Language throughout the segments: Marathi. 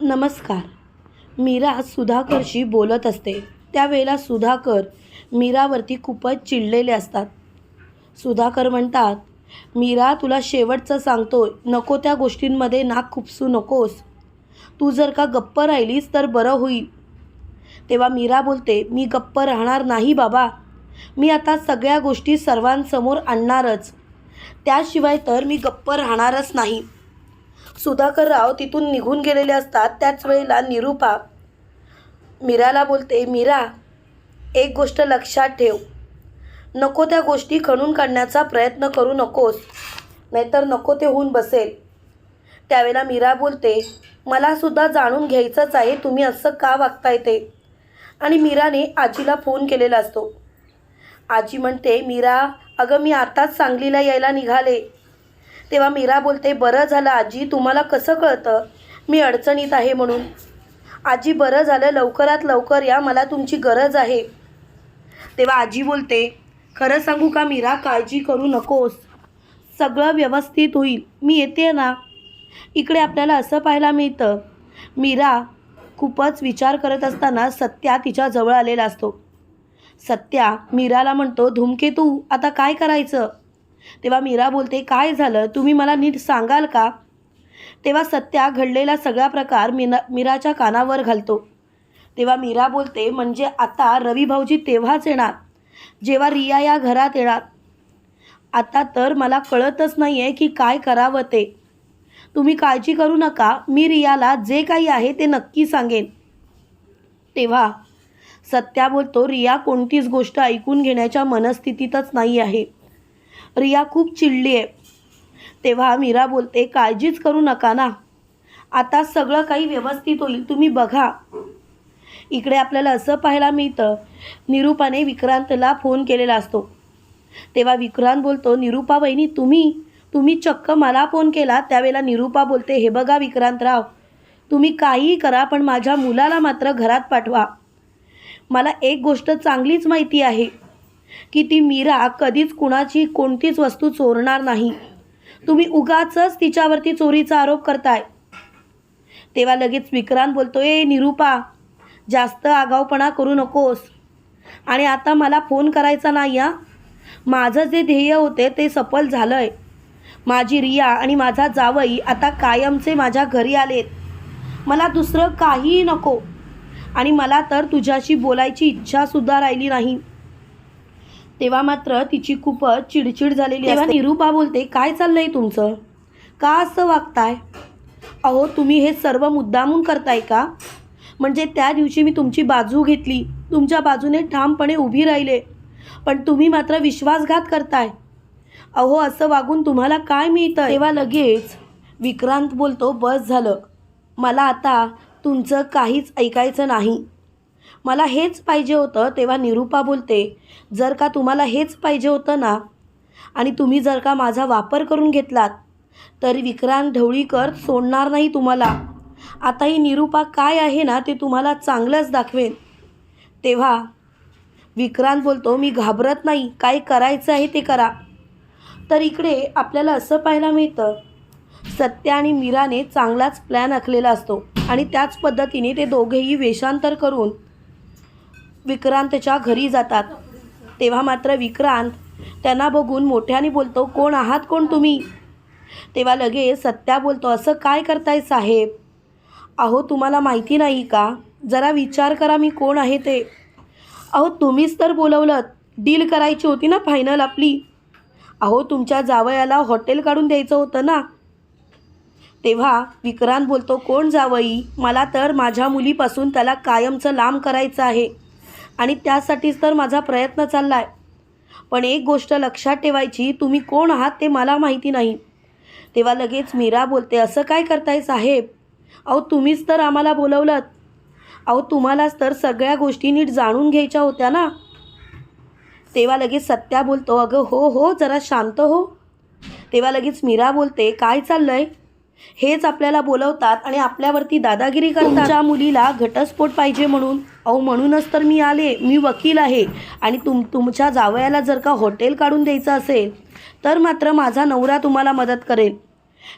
नमस्कार. मीरा सुधाकरशी बोलत असते. त्यावेळेला सुधाकर मीरावरती खूपच चिडलेले असतात. सुधाकर म्हणतात मीरा तुला शेवटचं सांगतो नको त्या गोष्टींमध्ये नाक खुपसू नकोस. तू जर का गप्प राहिलीस तर बरं होईल. तेव्हा मीरा बोलते मी गप्प राहणार नाही बाबा. मी आता सगळ्या गोष्टी सर्वांसमोर आणणारच. त्याशिवाय तर मी गप्प राहणारच नाही. सुधाकरराव तिथून निघून गेलेले असतात. त्याच वेळेला निरूपा मीराला बोलते मीरा एक गोष्ट लक्षात ठेव. नको त्या गोष्टी खणून काढण्याचा प्रयत्न करू नकोस नाहीतर नको ते होऊन बसेल. त्यावेळेला मीरा बोलते मलासुद्धा जाणून घ्यायचंच आहे तुम्ही असं का वागताय ते? आणि मीराने आजीला फोन केलेला असतो. आजी म्हणते मीरा अगं मी आताच सांगलीला यायला निघाले. तेव्हा मीरा बोलते बरं झालं आजी तुम्हाला कसं कळतं? मी अडचणीत आहे म्हणून. आजी बरं झालं लवकरात लवकर या मला तुमची गरज आहे. तेव्हा आजी बोलते खरं सांगू का मीरा काळजी करू नकोस. सगळं व्यवस्थित होईल. मी येते ना? इकडे आपल्याला असं पाहायला मिळतं. मीरा खूपच विचार करत असताना सत्या तिच्या जवळ आलेला असतो. सत्या मीराला म्हणतो धूमकेतू आता काय करायचं? तेव्हा मीरा बोलते काय झालं? तुम्ही मला नीट सांगाल का? तेव्हा सत्या घडलेला सगळा प्रकार मीना मीराच्या कानावर घालतो. तेव्हा मीरा बोलते म्हणजे आता रवी भाऊजी तेव्हाच येणार. जेव्हा रिया या घरात येणार. आता तर मला कळतच नाही आहे की काय करावं ते. तुम्ही काळजी करू नका. मी रियाला जे काही आहे ते नक्की सांगेन. तेव्हा सत्या बोलतो रिया कोणतीच गोष्ट ऐकून घेण्याच्या मनस्थितीतच नाही आहे. रिया खूप चिडली आहे. तेव्हा मीरा बोलते काळजीच करू नका ना. आता सगळं काही व्यवस्थित होईल तुम्ही बघा. इकडे आपल्याला असं पाहायला मिळतं निरूपाने विक्रांतला फोन केलेला असतो. तेव्हा विक्रांत बोलतो निरूपा बहिणी तुम्ही तुम्ही चक्क मला फोन केला त्यावेळेला निरूपा बोलते हे बघा विक्रांतराव तुम्ही काहीही करा पण माझ्या मुलाला मात्र घरात पाठवा. मला एक गोष्ट चांगलीच माहिती आहे. की ती मीरा कधीच कुणाची कोणतीच वस्तू चोरणार नाही. तुम्ही उगाचच तिच्यावरती चोरीचा आरोप करताय. तेव्हा लगेच विक्रांत बोलतो ए निरूपा जास्त आगाऊपणा करू नकोस. आणि आता मला फोन करायचा नाही हा? माझं जे ध्येय होते ते सफल झालं आहे माझी रिया आणि माझा जावई आता कायमचे माझ्या घरी आलेत. मला दुसरं काहीही नको. आणि मला तर तुझ्याशी बोलायची इच्छासुद्धा राहिली नाही. तेव्हा मात्र तिची खूपच चिडचिड झालेली तेव्हा निरूपा बोलते काय चाललंय तुमचं? का असं वागताय? अहो तुम्ही हे सर्व मुद्दामून करताय का? म्हणजे त्या दिवशी मी तुमची बाजू घेतली. तुमच्या बाजूने ठामपणे उभी राहिले. पण तुम्ही मात्र विश्वासघात करताय. अहो असं वागून तुम्हाला काय मिळतं तेव्हा लगेच विक्रांत बोलतो बस झालं. मला आता तुमचं काहीच ऐकायचं नाही. मला हेच पाहिजे होतं तेव्हा निरूपा बोलते जर का तुम्हाला हेच पाहिजे होतं ना आणि तुम्ही जर का माझा वापर करून घेतलात तर विक्रांत ढवळीकर सोडणार नाही तुम्हाला. आता ही निरूपा काय आहे ना ते तुम्हाला चांगलंच दाखवेन. तेव्हा विक्रांत बोलतो मी घाबरत नाही काय करायचं आहे ते करा. तर इकडे आपल्याला असं पाहायला मिळतं सत्या आणि मीराने चांगलाच प्लॅन आखलेला असतो आणि त्याच पद्धतीने ते दोघेही वेषांतर करून विक्रांतच्या घरी जातात. तेव्हा मात्र विक्रांत त्यांना बघून मोठ्याने बोलतो कोण आहात? कोण तुम्ही? तेव्हा लगेच सत्या बोलतो असं काय करताय साहेब? अहो तुम्हाला माहिती नाही का? जरा विचार करा मी कोण आहे ते. अहो तुम्हीच तर बोलवलं डील करायची होती ना फायनल आपली? अहो तुमच्या जावयाला हॉटेल काढून द्यायचं होतं ना? तेव्हा विक्रांत बोलतो कोण जावई? मला तर माझ्या मुलीपासून त्याला कायमचं लांब करायचं आहे. आणि त्यासाठीच तर माझा प्रयत्न चालला आहे पण एक गोष्ट लक्षात ठेवायची तुम्ही कोण आहात ते मला माहिती नाही. तेव्हा लगेच मीरा बोलते असं काय करताय साहेब? अहो तुम्हीच तर आम्हाला बोलवलं अहो तुम्हालाच तर सगळ्या गोष्टी नीट जाणून घ्यायच्या होत्या ना? तेव्हा लगेच सत्या बोलतो अगं हो हो जरा शांत हो. तेव्हा लगेच मीरा बोलते काय चाललं आहे हेच आपल्याला बोलवतात आणि आपल्यावरती दादागिरी करतात. ज्या मुलीला घटस्फोट पाहिजे म्हणून. अहो म्हणूनच तर मी आले. मी वकील आहे. आणि तुम तुमच्या जावयाला जर का हॉटेल काढून द्यायचं असेल तर मात्र माझा नवरा तुम्हाला मदत करेल.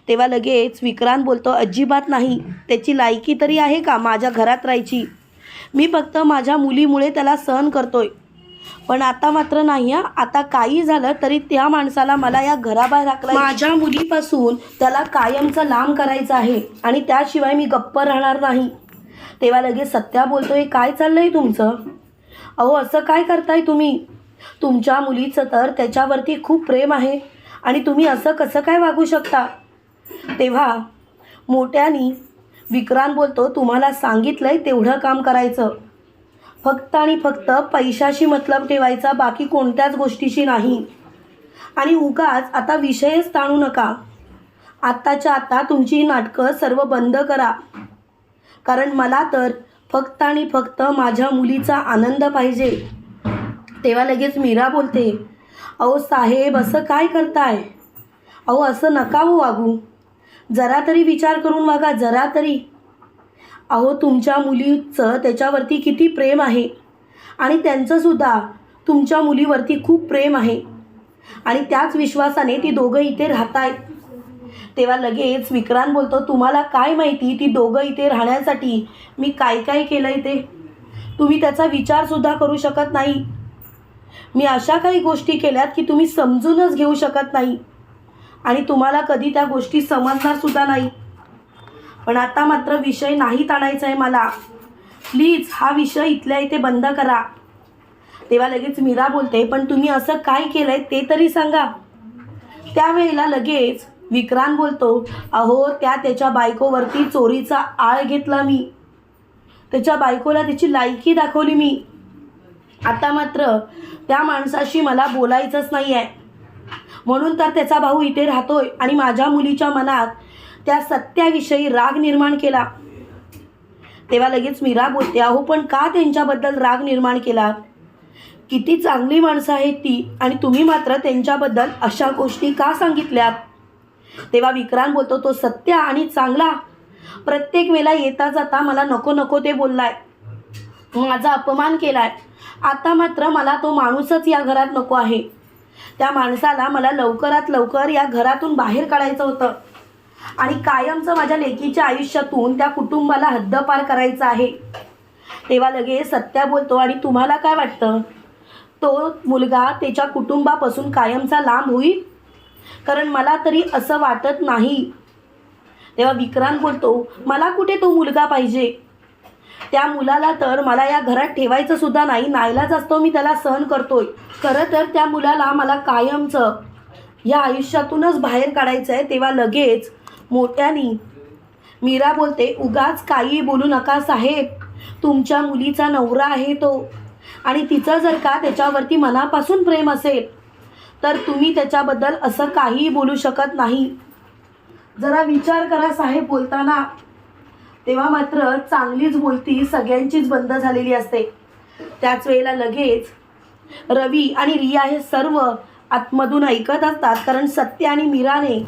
तेव्हा लगेच विक्रांत बोलतो अजिबात नाही. त्याची लायकी तरी आहे का माझ्या घरात राहायची? मी फक्त माझ्या मुलीमुळे त्याला सहन करतोय. पण आता मात्र नाही हा. आता काही झालं तरी त्या माणसाला मला या घराबाहेर हाकला माझ्या मुलीपासून त्याला कायमचं लांब करायचं आहे आणि त्याशिवाय मी गप्प राहणार नाही. तेव्हा लगेच सत्या बोलतोय काय चाललंय तुमचं? अहो असं काय करताय तुम्ही? तुमच्या मुलीचं तर त्याच्यावरती खूप प्रेम आहे आणि तुम्ही असं कसं काय वागू शकता? तेव्हा मोठ्यानी विक्रांत बोलतो तुम्हाला सांगितलंय तेवढं काम करायचं. फक्त आणि फक्त पैशाशी मतलब ठेवायचा बाकी कोणत्याच गोष्टीशी नाही. आणि उगाच आता विषयच ताणू नका. आत्ताच्या आत्ता तुमची ही नाटकं सर्व बंद करा. कारण मला तर फक्त आणि फक्त माझ्या मुलीचा आनंद पाहिजे. तेव्हा लगेच मीरा बोलते अहो साहेब असं काय करताय? अहो असं नका हो वागू. जरा तरी विचार करून वागा जरा तरी. अहो तुमच्या मुलीचं त्याच्यावरती किती प्रेम आहे? आणि त्यांचंसुद्धा तुमच्या मुलीवरती खूप प्रेम आहे. आणि त्याच विश्वासाने ती दोघं इथे राहत आहेत तेव्हा लगेच विक्रांत बोलतो तुम्हाला काय माहिती ती दोघं इथे राहण्यासाठी मी काय काय केलं इथे तुम्ही त्याचा विचारसुद्धा करू शकत नाही. मी अशा काही गोष्टी केल्यात की तुम्ही समजूनच घेऊ शकत नाही. आणि तुम्हाला कधी त्या गोष्टी समजणारसुद्धा नाही. पण आता मात्र विषय नाही ताणायचा आहे मला. प्लीज हा विषय इथल्या इथे बंद करा. तेव्हा लगेच मीरा बोलते पण तुम्ही असं काय केलं आहे ते तरी सांगा. त्यावेळेला लगेच विक्रांत बोलतो अहो त्या त्याच्या बायकोवरती चोरीचा आळ घेतला मी. त्याच्या बायकोला त्याची लायकी दाखवली मी. आता मात्र त्या माणसाशी मला बोलायचंच नाही आहे म्हणून तर त्याचा भाऊ इथे राहतोय आणि माझ्या मुलीच्या मनात त्या सत्याविषयी राग निर्माण केला. तेव्हा लगेच मीरा बोलते अहो पण का त्यांच्याबद्दल राग निर्माण केला? किती चांगली माणसं आहेत ती आणि तुम्ही मात्र त्यांच्याबद्दल अशा गोष्टी का सांगितल्यात? तेव्हा विक्रांत बोलतो तो सत्य आणि चांगला. प्रत्येक वेळेला येता जाता मला नको नको ते बोललाय. माझा अपमान केलाय. आता मात्र मला तो माणूसच या घरात नको आहे. त्या माणसाला मला लवकरात लवकर या घरातून बाहेर काढायचं होतं. आणि कायमचं माझ्या लेकीच्या आयुष्यातून त्या कुटुंबाला हद्दपार करायचं आहे. तेव्हा लगेच सत्या बोलतो आणि तुम्हाला काय वाटतं? तो मुलगा त्याच्या कुटुंबापासून कायमचा लांब होईल? कारण मला तरी असं वाटत नाही. तेव्हा विक्रांत बोलतो मला कुठे तो मुलगा पाहिजे? त्या मुलाला तर मला या घरात ठेवायचं सुद्धा नाही. नाईलाज असतो मी त्याला सहन करतोय. खरं तर त्या मुलाला मला कायमचं या आयुष्यातूनच बाहेर काढायचं आहे तेव्हा लगेच मोठ्याने मीरा बोलते उगाच काही बोलू नका साहेब. तुमच्या मुलीचा नवरा आहे तो. आणि तिचं जर का त्याच्यावरती मनापासून प्रेम असेल तर तुम्ही त्याच्याबद्दल असं काहीही बोलू शकत नाही. जरा विचार करा साहेब बोलताना. तेव्हा मात्र चांगलीच बोलती सगळ्यांचीच बंद झालेली असते. त्याच वेळेला लगेच रवी आणि रिया हे सर्व आतमधून ऐकत असतात. कारण सत्य आणि मीराने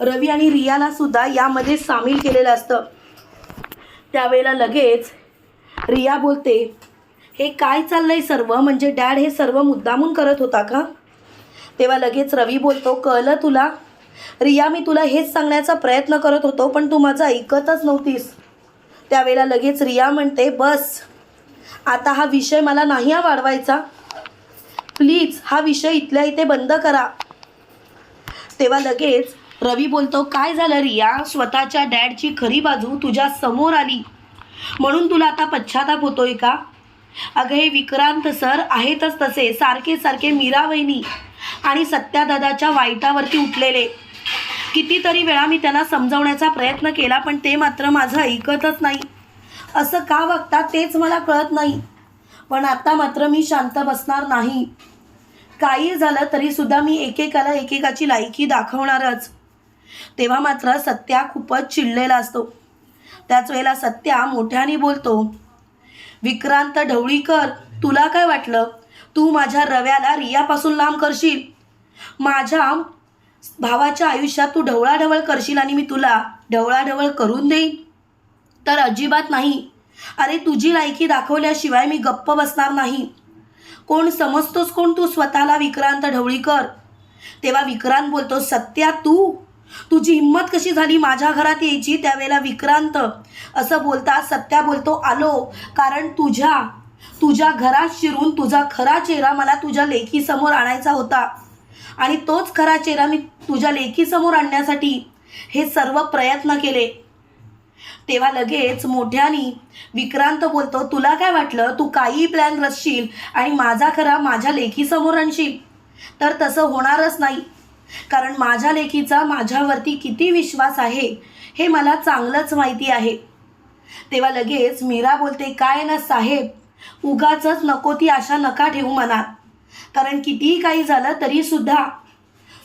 रवी आणि रियाला सुद्धा यामध्ये सामील केलेलं असतं. त्यावेळेला लगेच रिया बोलते हे काय चाललंय सर्व? म्हणजे डॅड हे सर्व मुद्दामून करत होता का? तेव्हा लगेच रवी बोलतो कळलं तुला? रिया मी तुला हेच सांगण्याचा प्रयत्न करत होतो पण तू माझं ऐकतच नव्हतीस. त्यावेळेला लगेच रिया म्हणते बस. आता हा विषय मला नाही हा वाढवायचा. प्लीज हा विषय इथल्या इथे बंद करा. तेव्हा लगेच रवी बोलतो काय झालं रिया? स्वतःच्या डॅडची खरी बाजू तुझ्या समोर आली. म्हणून तुला आता पश्चाताप होतोय का? अगं हे विक्रांत सर आहेतच तसे सारखे सारखे मीरा वहिनी आणि सत्यादादाच्या वाईटावरती उठलेले. कितीतरी वेळा मी त्यांना समजवण्याचा प्रयत्न केला पण ते मात्र माझं ऐकतच नाही. असं का वागतात तेच मला कळत नाही. पण आता मात्र मी शांत बसणार नाही. काही झालं तरी सुद्धा मी एकेकाला एकेकाची लायकी दाखवणारच. तेव्हा मात्र सत्या खूपच चिडलेला असतो. त्याच वेळेला सत्या मोठ्याने बोलतो विक्रांत ढवळीकर तुला काय वाटलं? तू माझ्या रव्याला रियापासून लांब करशील? माझ्या भावाच्या आयुष्यात तू ढवळाढवळ करशील आणि मी तुला ढवळाढवळ करून देईन? तर अजिबात नाही. अरे तुझी लायकी दाखवल्याशिवाय मी गप्प बसणार नाही. कोण समजतोस कोण तू स्वतःला विक्रांत ढवळीकर? तेव्हा विक्रांत बोलतो सत्या तू? तुझी हिंमत कशी झाली माझ्या घरात यायची त्यावेळेला विक्रांत? असं बोलता सत्या बोलतो आलो कारण तुझ्या तुझ्या घरात शिरून तुझा खरा चेहरा मला तुझ्या लेखीसमोर आणायचा होता. आणि तोच खरा चेहरा मी तुझ्या लेकीसमोर आणण्यासाठी हे सर्व प्रयत्न केले. तेव्हा लगेच मोठ्यानी विक्रांत बोलतो तुला काय वाटलं? तू काही प्लॅन रचशील आणि माझा खरा माझ्या लेखीसमोर आणशील. तर तसं होणारच नाही. कारण माझ्या लेखीचा माझ्यावरती किती विश्वास आहे हे मला चांगलंच माहिती आहे. तेव्हा लगेच मीरा बोलते काय ना साहेब उगाचच नको ती आशा नका ठेवू मनात. कारण कितीही काही झालं तरीसुद्धा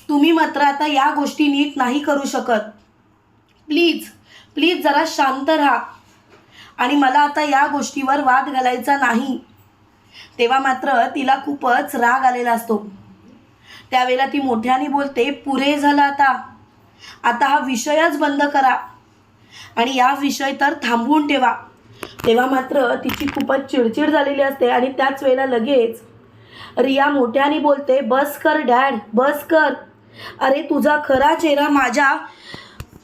तुम्ही मात्र आता या गोष्टी नीट नाही करू शकत. प्लीज प्लीज जरा शांत राहा. आणि मला आता या गोष्टीवर वाद घालायचा नाही. तेव्हा मात्र तिला खूपच राग आलेला असतो. त्यावेळेला ती मोठ्याने बोलते पुरे झालं आता. आता हा विषयच बंद करा. आणि या विषय तर थांबवून ठेवा. तेव्हा मात्र तिची खूपच चिडचिड झालेली असते आणि त्याच वेळेला लगेच रिया मोठ्याने बोलते बस कर डॅड बस कर. अरे तुझा खरा चेहरा माझ्या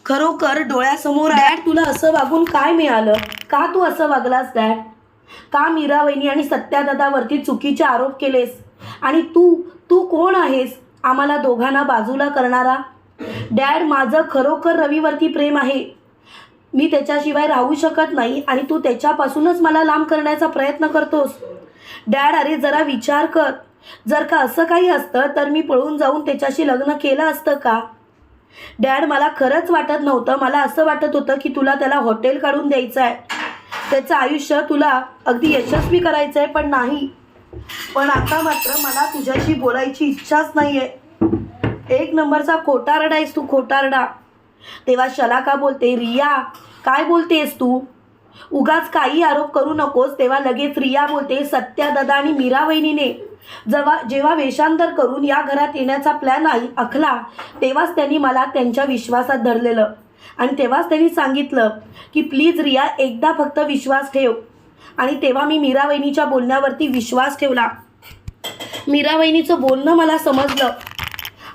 खरोखर डोळ्यासमोर डॅड तुला असं वागून काय मिळालं? का तू असं वागलास डॅड? का मीरा वहिनी आणि सत्यादादावरती चुकीचे आरोप केलेस? आणि तू तू कोण आहेस? आम्हाला दोघांना बाजूला करणारा? डॅड माझं खरोखर रवीवरती प्रेम आहे. मी त्याच्याशिवाय राहू शकत नाही आणि तू त्याच्यापासूनच मला लांब करण्याचा प्रयत्न करतोस. डॅड अरे जरा विचार कर. जर का असं काही असतं तर मी पळून जाऊन त्याच्याशी लग्न केलं असतं का? डॅड मला खरंच वाटत नव्हतं. मला असं वाटत होतं की तुला त्याला हॉटेल काढून द्यायचं आहे. त्याचं आयुष्य तुला अगदी यशस्वी करायचं आहे पण नाही. पण आता मात्र मला तुझ्याशी बोलायची इच्छाच नाही आहे एक नंबरचा खोटारडा आहेस तू खोटारडा. तेव्हा शलाका बोलते रिया काय बोलतेस तू? उगाच काही आरोप करू नकोस. तेव्हा लगेच रिया बोलते सत्या दादा आणि मीरा वहिनीने जेव्हा जेव्हा वेषांतर करून या घरात येण्याचा प्लॅन आई आखला तेव्हाच त्यांनी मला त्यांच्या विश्वासात धरलेलं. आणि तेव्हाच त्यांनी सांगितलं की प्लीज रिया एकदा फक्त विश्वास ठेव. आणि तेव्हा मी मीरा वहिनीच्या बोलण्यावरती विश्वास ठेवला. मीरा वहिनीचं बोलणं मला समजलं.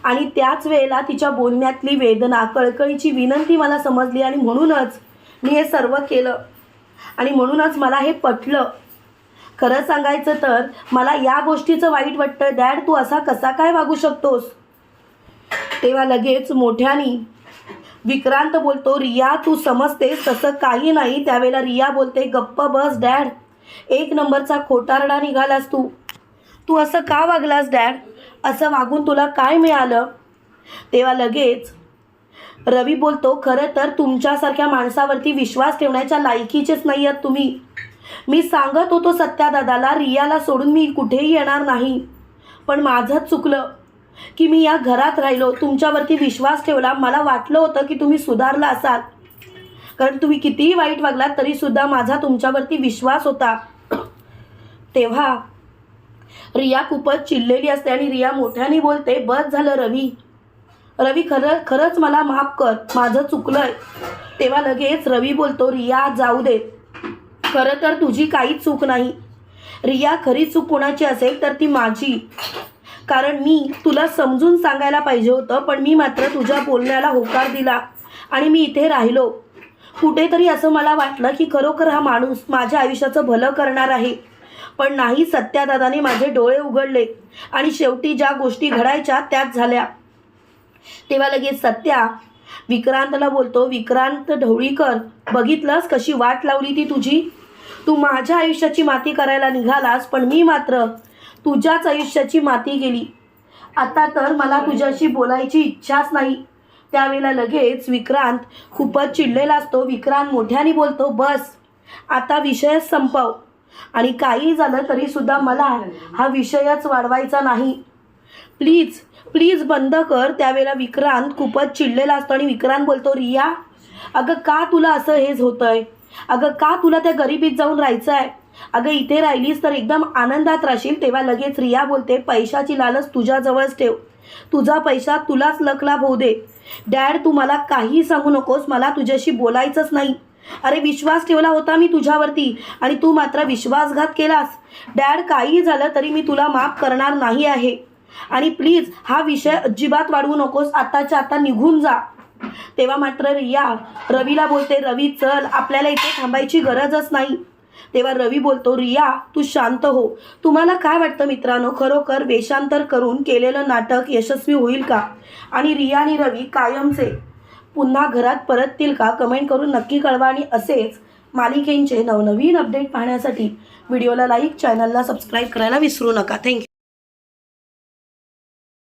आणि त्याच वेळेला तिच्या बोलण्यातली वेदना कळकळीची विनंती मला समजली आणि म्हणूनच मी हे सर्व केलं. आणि म्हणूनच मला हे पटलं. खरं सांगायचं तर मला या गोष्टीचं वाईट वाटतं. डॅड तू असा कसा काय वागू शकतोस? तेव्हा लगेच मोठ्यानी विक्रांत बोलतो रिया तू समजतेस तसं काही नाही. त्यावेळेला रिया बोलते गप्प बस डॅड. एक नंबरचा खोटारडा निघालास तू. तू असं का वागलास डॅड? असं वागून तुला काय मिळालं? तेव्हा लगेच रवी बोलतो खरं तर तुमच्यासारख्या माणसावरती विश्वास ठेवण्याच्या लायकीचेच नाही आहात तुम्ही. मी सांगत होतो सत्यादादाला रियाला सोडून मी कुठेही येणार नाही. पण माझंच चुकलं की मी या घरात राहिलो. तुमच्यावरती विश्वास ठेवला. मला वाटलं होतं की तुम्ही सुधारला असाल. कारण तुम्ही कितीही वाईट वागलात तरीसुद्धा माझा तुमच्यावरती विश्वास होता. तेव्हा रिया खूपच चिडलेली असते आणि रिया मोठ्याने बोलते बस झालं रवी. रवी खरं खरंच मला माफ कर. माझं चुकलंय. तेव्हा लगेच रवी बोलतो रिया जाऊ दे. खरं तर तुझी काही चूक नाही. रिया खरी चूक कोणाची असेल तर ती माझी. कारण मी तुला समजून सांगायला पाहिजे होतं पण मी मात्र तुझ्या बोलण्याला होकार दिला आणि मी इथे राहिलो. कुठेतरी असं मला वाटलं की खरोखर हा माणूस माझ्या आयुष्याचं भलं करणार आहे. पण नाही सत्यादादाने माझे डोळे उघडले आणि शेवटी ज्या गोष्टी घडायच्या त्याच झाल्या. तेव्हा लगेच सत्या विक्रांतला बोलतो विक्रांत ढवळीकर बघितलंस कशी वाट लावली ती तुझी? तू माझ्या आयुष्याची माती करायला निघालास पण मी मात्र तुझ्याच आयुष्याची माती गेली आता तर मला तुझ्याशी बोलायची इच्छाच नाही. त्यावेळेला लगेच विक्रांत खूपच चिडलेला असतो. विक्रांत मोठ्याने बोलतो बस आता विषयच संपव. आणि काही झालं तरीसुद्धा मला हा विषयच वाढवायचा नाही. प्लीज प्लीज बंद कर. त्यावेळेला विक्रांत खूपच चिडलेला असतो आणि विक्रांत बोलतो रिया अगं का तुला असं हेच होतंय? अगं का तुला त्या गरिबीत जाऊन राहायचं आहे अगं इथे राहिलीस तर एकदम आनंदात राहशील तेव्हा लगेच रिया बोलते पैशाची लालच तुझ्याजवळच ठेव. तुझा पैसा तुलाच लखला होऊ दे. डॅड तू मला काही सांगू नकोस मला तुझ्याशी बोलायचंच नाही. अरे विश्वास ठेवला होता मी तुझ्यावरती आणि तू मात्र विश्वासघात केलास. डॅड काही झालं तरी मी तुला माफ करणार नाही आहे. आणि प्लीज हा विषय अजिबात वाढवू नकोस आताच्या आता निघून जा. तेव्हा मात्र रिया रवीला बोलते रवी चल आपल्याला इथे थांबायची गरजच नाही. तेव्हा रवी बोलतो रिया तू शांत हो. तुम्हाला काय वाटतं मित्रांनो? खरोखर वेषांतर करून केलेलं नाटक यशस्वी होईल का? आणि रिया आणि रवी कायमचे पुन्हा घरात परततील का? कमेंट करून नक्की कळवा. आणि असेच मालिकेंचे नवनवीन अपडेट पाहण्यासाठी व्हिडिओला लाईक चॅनलला सबस्क्राईब करायला विसरू नका. थँक्यू.